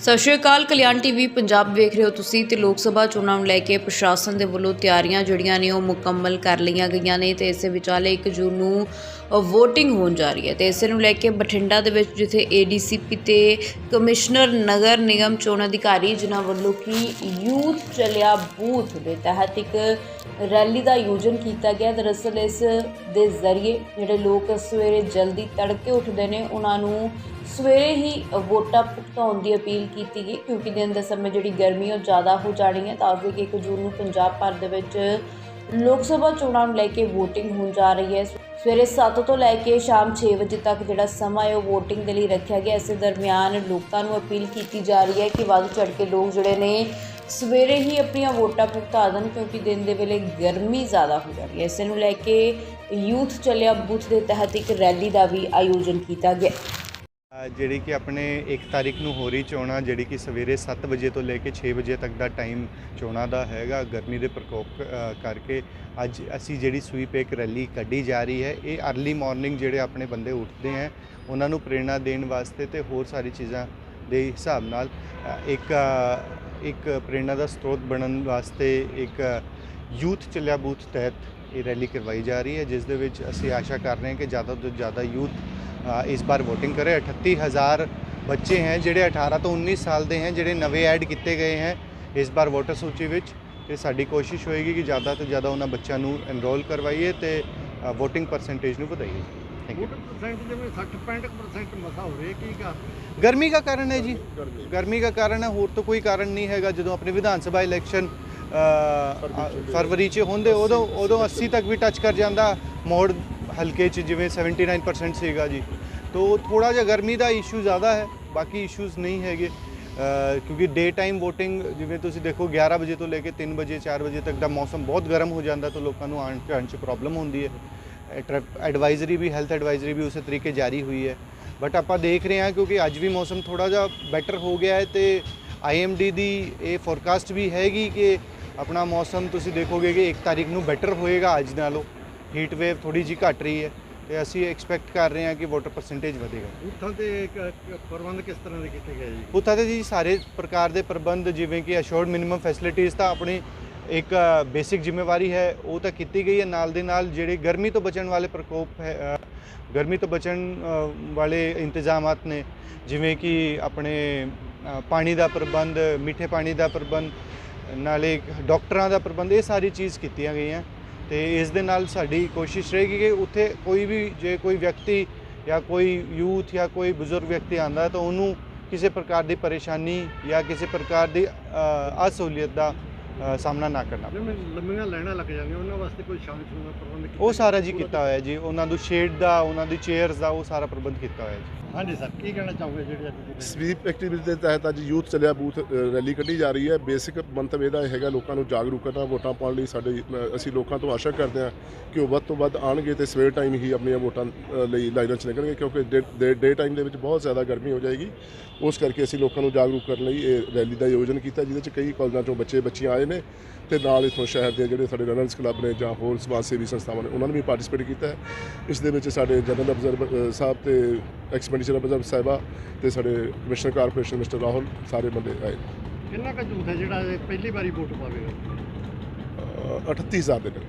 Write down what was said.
ਸਤਿ ਸ਼੍ਰੀ ਅਕਾਲ, ਕਲਿਆਣ ਟੀਵੀ ਪੰਜਾਬ ਵੇਖ ਰਹੇ ਹੋ ਤੁਸੀਂ ਤੇ ਲੋਕ ਸਭਾ ਚੋਣਾਂ ਨੂੰ ਲੈ ਕੇ ਪ੍ਰਸ਼ਾਸਨ ਦੇ ਵੱਲੋਂ ਤਿਆਰੀਆਂ ਜਿਹੜੀਆਂ ਨੇ ਉਹ ਮੁਕੰਮਲ ਕਰ ਲਈਆਂ ਗਈਆਂ ਨੇ ਤੇ ਇਸੇ ਵਿਚਾਲੇ 1 ਜੂਨ ਨੂੰ ਵੋਟਿੰਗ ਹੋਣ ਜਾ ਰਹੀ ਹੈ ਤੇ ਇਸੇ ਨੂੰ ਲੈ ਕੇ ਬਠਿੰਡਾ ਦੇ ਵਿੱਚ ਜਿੱਥੇ ADCP ਤੇ ਕਮਿਸ਼ਨਰ ਨਗਰ ਨਿਗਮ ਚੋਣ ਅਧਿਕਾਰੀ ਜਿਨ੍ਹਾਂ ਵੱਲੋਂ ਕਿ ਯੂਥ ਚਲਿਆ ਬੂਥ ਦੇ ਤਹਿਤ ਇੱਕ ਰੈਲੀ ਦਾ ਆਯੋਜਨ ਕੀਤਾ ਗਿਆ, ਦਰਅਸਲ ਇਸ ਦੇ ਜ਼ਰੀਏ ਜਿਹੜੇ ਲੋਕ ਸਵੇਰੇ ਜਲਦੀ ਤੜਕੇ ਉੱਠਦੇ ਨੇ, ਉਹਨਾਂ ਨੂੰ ਸਵੇਰੇ ਹੀ ਵੋਟਾਂ ਭੁਗਤਾਉਣ ਦੀ ਅਪੀਲ ਕੀਤੀ ਗਈ, ਕਿਉਂਕਿ ਦਿਨ ਦੇ ਸਮੇਂ ਜਿਹੜੀ ਗਰਮੀ ਉਹ ਜ਼ਿਆਦਾ ਹੋ ਜਾਣੀ ਹੈ। ਤਾਂ ਕਿ 1 ਜੂਨ ਨੂੰ ਪੰਜਾਬ ਭਰ ਦੇ ਵਿੱਚ ਲੋਕ ਸਭਾ ਚੋਣਾਂ ਨੂੰ ਲੈ ਕੇ VOTING ਹੋਣ ਜਾ ਰਹੀ ਹੈ। ਸਵੇਰੇ 7 ਤੋਂ ਲੈ ਕੇ ਸ਼ਾਮ 6 ਵਜੇ ਤੱਕ ਜਿਹੜਾ ਸਮਾਂ ਹੈ ਉਹ VOTING ਦੇ ਲਈ ਰੱਖਿਆ ਗਿਆ। ਇਸੇ ਦਰਮਿਆਨ ਲੋਕਾਂ ਨੂੰ ਅਪੀਲ ਕੀਤੀ ਜਾ ਰਹੀ ਹੈ ਕਿ ਵੱਧ ਚੜ ਕੇ ਲੋਕ ਜਿਹੜੇ ਨੇ ਸਵੇਰੇ ਹੀ ਆਪਣੀਆਂ ਵੋਟਾਂ ਭੁਗਤਾ ਦੇਣ, ਕਿਉਂਕਿ ਦਿਨ ਦੇ ਵੇਲੇ ਗਰਮੀ ਜ਼ਿਆਦਾ ਹੋ ਜਾਂਦੀ ਹੈ। ਇਸੇ ਨੂੰ ਲੈ ਕੇ ਯੂਥ ਚੱਲਿਆ ਬੂਥ ਦੇ ਤਹਿਤ ਇੱਕ ਰੈਲੀ ਦਾ ਵੀ ਆਯੋਜਨ ਕੀਤਾ ਗਿਆ। ਜਿਹੜੀ ਕਿ ਆਪਣੇ 1 ਤਾਰੀਖ ਨੂੰ ਹੋ ਰਹੀ ਚੋਣਾਂ ਜਿਹੜੀ ਕਿ ਸਵੇਰੇ 7 ਵਜੇ ਤੋਂ ਲੈ ਕੇ 6 ਵਜੇ ਤੱਕ ਦਾ ਟਾਈਮ ਚੋਣਾਂ ਦਾ ਹੈਗਾ ਗਰਮੀ ਦੇ ਪ੍ਰਕੋਪ ਕਰਕੇ ਅੱਜ ਅਸੀਂ ਜਿਹੜੀ ਸਵੀਪ ਇੱਕ ਰੈਲੀ ਕੱਢੀ ਜਾ ਰਹੀ ਹੈ ਇਹ अर्ਲੀ ਮਾਰਨਿੰਗ ਜਿਹੜੇ ਆਪਣੇ ਬੰਦੇ ਉੱਠਦੇ ਹੈ ਉਹਨਾਂ ਨੂੰ ਪ੍ਰੇਰਣਾ ਦੇਣ ਵਾਸਤੇ ਤੇ ਹੋਰ ਸਾਰੀ ਚੀਜ਼ਾਂ ਦੇ ਹਿਸਾਬ ਨਾਲ ਇੱਕ ਅ, ਇੱਕ ਪ੍ਰੇਰਣਾ ਦਾ ਸਰੋਤ ਬਣਨ ਵਾਸਤੇ ਇੱਕ ਯੂਥ ਚੱਲਿਆ ਬੂਥ ਤਹਿਤ ਇਹ ਰੈਲੀ ਕਰਵਾਈ ਜਾ ਰਹੀ ਹੈ ਜਿਸ ਦੇ ਵਿੱਚ ਅਸੀਂ ਆਸ਼ਾ ਕਰ ਰਹੇ ਹਾਂ ਕਿ ਜ਼ਿਆਦਾ ਤੋਂ ਜ਼ਿਆਦਾ ਯੂਥ ਇਸ ਬਾਰ VOTING ਕਰੇ 38000 ਬੱਚੇ हैं ਜਿਹੜੇ 18 ਤੋਂ 19 ਸਾਲ ਦੇ हैं ਜਿਹੜੇ ਨਵੇਂ ਐਡ ਕੀਤੇ ਗਏ हैं ਇਸ ਬਾਰ ਵੋਟਰ ਸੂਚੀ ਵਿੱਚ ਤੇ ਸਾਡੀ ਕੋਸ਼ਿਸ਼ ਹੋਏਗੀ ਕਿ ਜ਼ਿਆਦਾ ਤੋਂ ਜ਼ਿਆਦਾ ਉਹਨਾਂ ਬੱਚਿਆਂ ਨੂੰ ਐਨਰੋਲ ਕਰਵਾਈਏ ਤੇ VOTING ਪਰਸੈਂਟੇਜ ਨੂੰ ਵਧਾਈਏ ਥੈਂਕ ਯੂ ਵੋਟਰ ਪਰਸੈਂਟ ਜਿਵੇਂ 60 65% ਮਸਾ ਹੋ ਰਿਹਾ ਕੀ ਕਰ ਗਰਮੀ ਦਾ ਕਾਰਨ ਹੈ ਜੀ ਗਰਮੀ ਦਾ ਕਾਰਨ ਹੈ ਹੋਰ ਤਾਂ ਕੋਈ ਕਾਰਨ ਨਹੀਂ ਹੈਗਾ ਜਦੋਂ ਆਪਣੀ ਵਿਧਾਨ ਸਭਾ ਇਲੈਕਸ਼ਨ ਫਰਵਰੀ 'ਚ ਹੁੰਦੇ ਉਦੋਂ ਉਦੋਂ 80 ਤੱਕ ਵੀ ਟੱਚ ਕਰ ਜਾਂਦਾ ਮੋੜ ਹਲਕੇ 'ਚ ਜਿਵੇਂ 79% ਸੀਗਾ ਜੀ। ਤੋਂ ਥੋੜਾ ਜਿਹਾ ਗਰਮੀ ਦਾ ਇਸ਼ੂ ਜ਼ਿਆਦਾ ਹੈ, ਬਾਕੀ ਇਸ਼ੂਜ਼ ਨਹੀਂ ਹੈਗੇ। ਕਿਉਂਕਿ ਡੇ ਟਾਈਮ VOTING ਜਿਵੇਂ ਤੁਸੀਂ ਦੇਖੋ 11 ਵਜੇ ਤੋਂ ਲੈ ਕੇ 3 ਵਜੇ 4 ਵਜੇ ਤੱਕ ਦਾ ਮੌਸਮ ਬਹੁਤ ਗਰਮ ਹੋ ਜਾਂਦਾ ਤਾਂ ਲੋਕਾਂ ਨੂੰ ਆਉਣ ਜਾਣ 'ਚ ਪ੍ਰੋਬਲਮ ਹੁੰਦੀ ਹੈ। ਐਡਵਾਈਜ਼ਰੀ ਵੀ ਹੈਲਥ ਐਡਵਾਈਜ਼ਰੀ ਵੀ ਉਸੇ ਤਰੀਕੇ ਜਾਰੀ ਹੋਈ ਹੈ। ਬਟ ਆਪਾਂ ਦੇਖ ਰਹੇ ਹਾਂ ਕਿਉਂਕਿ ਅੱਜ ਵੀ ਮੌਸਮ ਥੋੜਾ ਜਿਹਾ ਬੈਟਰ ਹੋ ਗਿਆ ਹੈ ਤੇ ਆਈਐਮਡੀ ਦੀ ਇਹ ਫੋਰਕਾਸਟ ਵੀ ਹੈਗੀ ਕਿ ਆਪਣਾ ਮੌਸਮ ਤੁਸੀਂ ਦੇਖੋਗੇ ਕਿ 1 ਤਾਰੀਖ ਨੂੰ ਬੈਟਰ ਹੋਏਗਾ ਅੱਜ ਨਾਲੋਂ। ਹੀਟ ਵੇਵ ਥੋੜੀ ਜੀ ਘਟ ਰਹੀ ਹੈ ਤੇ ਅਸੀਂ ਐਕਸਪੈਕਟ ਕਰ ਰਹੇ ਹਾਂ ਕਿ ਵਾਟਰ ਪਰਸੈਂਟੇਜ ਵਧੇਗਾ। ਬੂਥਾਂ ਤੇ ਪ੍ਰਬੰਧ ਕਿਸ ਤਰ੍ਹਾਂ ਦੇ ਕੀਤੇ ਗਏ ਜੀ? ਉੱਥੇ ਤੇ ਜੀ ਸਾਰੇ ਪ੍ਰਕਾਰ ਦੇ ਪ੍ਰਬੰਧ ਜਿਵੇਂ ਕਿ ਅਸ਼ੋਰਡ ਮਿਨੀਮਮ ਫੈਸਿਲਿਟੀਜ਼ ਤਾਂ ਆਪਣੀ ਇੱਕ ਬੇਸਿਕ ਜ਼ਿੰਮੇਵਾਰੀ ਹੈ ਉਹ ਤਾਂ ਕੀਤੀ ਗਈ ਹੈ। ਨਾਲ ਦੇ ਨਾਲ ਜਿਹੜੇ ਗਰਮੀ ਤੋਂ ਬਚਣ ਵਾਲੇ ਪ੍ਰਕੋਪ ਹੈ ਅ, ਗਰਮੀ ਤੋਂ ਬਚਣ ਅ, ਵਾਲੇ ਇੰਤਜ਼ਾਮਾਤ ਨੇ ਜਿਵੇਂ ਕਿ ਆਪਣੇ ਅ, ਪਾਣੀ ਦਾ ਪ੍ਰਬੰਧ ਮਿੱਠੇ ਪਾਣੀ ਦਾ ਪ੍ਰਬੰਧ ਨਾਲੇ ਡਾਕਟਰਾਂ ਦਾ ਪ੍ਰਬੰਧ ਇਹ ਸਾਰੀ ਚੀਜ਼ ਕੀਤੀਆਂ ਗਈਆਂ। ਤੇ ਇਸ ਦੇ ਨਾਲ ਸਾਡੀ ਕੋਸ਼ਿਸ਼ ਰਹੇਗੀ ਕਿ ਉੱਥੇ ਕੋਈ ਵੀ ਜੇ ਕੋਈ ਵਿਅਕਤੀ ਜਾਂ ਕੋਈ ਯੂਥ ਜਾਂ ਕੋਈ ਬਜ਼ੁਰਗ ਵਿਅਕਤੀ ਆਂਦਾ ਤਾਂ ਉਹਨੂੰ ਕਿਸੇ ਪ੍ਰਕਾਰ ਦੀ ਪਰੇਸ਼ਾਨੀ ਜਾਂ ਕਿਸੇ ਪ੍ਰਕਾਰ ਦੀ ਅ, ਅਸਹੂਲੀਅਤ ਦਾ ਸਾਹਮਣਾ ਨਾ ਕਰਨਾ ਪਵੇ। ਜਿਵੇਂ ਲੰਮੀਆਂ ਲਾਈਨਾਂ ਲੱਗ ਜਾਂਦੀਆਂ ਉਹਨਾਂ ਵਾਸਤੇ ਕੋਈ ਸ਼ਾਂਤ ਦਾ ਪ੍ਰਬੰਧ ਕੀਤਾ ਉਹ ਸਾਰਾ ਜੀ ਕੀਤਾ ਹੋਇਆ ਜੀ ਉਹਨਾਂ ਨੂੰ ਸ਼ੇਡ ਦਾ ਉਹਨਾਂ ਦੀ ਚੇਅਰਸ ਦਾ ਉਹ ਸਾਰਾ ਪ੍ਰਬੰਧ ਕੀਤਾ ਹੋਇਆ ਜੀ। ਹਾਂਜੀ ਸਰ ਕੀ ਕਹਿਣਾ ਚਾਹੋਗੇ ਜਿਹੜੀ ਅੱਜ ਦੀ ਸਵੀਪ ਐਕਟੀਵਿਟੀ ਦੇ ਤਹਿਤ ਅੱਜ ਯੂਥ ਚੱਲਿਆ ਬੂਥ ਰੈਲੀ ਕੱਢੀ ਜਾ ਰਹੀ ਹੈ। ਬੇਸਿਕ ਮੰਤਵ ਇਹਦਾ ਹੈਗਾ ਲੋਕਾਂ ਨੂੰ ਜਾਗਰੂਕ ਕਰਨਾ ਵੋਟਾਂ ਪਾਉਣ ਲਈ ਸਾਡੇ ਅਸੀਂ ਲੋਕਾਂ ਤੋਂ ਆਸ਼ਾ ਕਰਦੇ ਹਾਂ ਕਿ ਉਹ ਵੱਧ ਤੋਂ ਵੱਧ ਆਣਗੇ ਤੇ ਸਵੇਰ ਟਾਈਮ ਹੀ ਆਪਣੀਆਂ ਵੋਟਾਂ ਲਈ ਲਾਈਨਾਂ 'ਚ ਨਿਕਲਣਗੇ ਕਿਉਂਕਿ ਡੇ ਟਾਈਮ ਦੇ ਵਿੱਚ ਬਹੁਤ ਜ਼ਿਆਦਾ ਗਰਮੀ ਹੋ ਜਾਏਗੀ। ਉਸ ਕਰਕੇ ਅਸੀਂ ਲੋਕਾਂ ਨੂੰ ਜਾਗਰੂਕ ਕਰਨ ਲਈ ਇਹ ਰੈਲੀ ਦਾ ਆਯੋਜਨ ਕੀਤਾ ਜਿਹਦੇ 'ਚ ਕਈ ਕਾਲਜਾਂ ਚੋਂ ਬੱਚੇ ਬੱਚੀਆਂ ਆਏ ਨੇ ਤੇ ਨਾਲ ਇਥੋਂ ਸ਼ਹਿਰ ਦੇ ਜਿਹੜੇ ਸਾਡੇ ਰਨਰਸ ਕਲੱਬ ਨੇ ਜਾਂ ਹੋਰ ਸਮਾਜ ਸੇਵੀ ਸੰਸਥਾਵਾਂ ਨੇ ਉਹਨਾਂ ਨੇ ਵੀ ਪਾਰਟਿਸਿਪੇਟ ਕੀਤਾ ਹੈ। ਇਸ ਦੇ ਵਿੱਚ ਸਾਡੇ ਜਨਰਲ ਅਬਜ਼ਰਵਰ ਸਾਹਿਬ ਤੇ ਐਕਸਪੈਂਡੀਚਰ ਅਬਜ਼ਰਵਰ ਸਾਹਿਬਾ ਤੇ ਸਾਡੇ ਕਮਿਸ਼ਨਰ ਕਾਰਪੋਰੇਸ਼ਨ ਮਿਸਟਰ ਰਾਹੁਲ ਸਾਰੇ ਬੰਦੇ ਆਏ। ਕਿੰਨਾ ਕੁ ਝੂਠ ਹੈ ਜਿਹੜਾ ਇਹ ਪਹਿਲੀ ਵਾਰੀ ਵੋਟ ਪਾਵੇਗਾ ਅ, 38000 ਦੇ ਨੇ।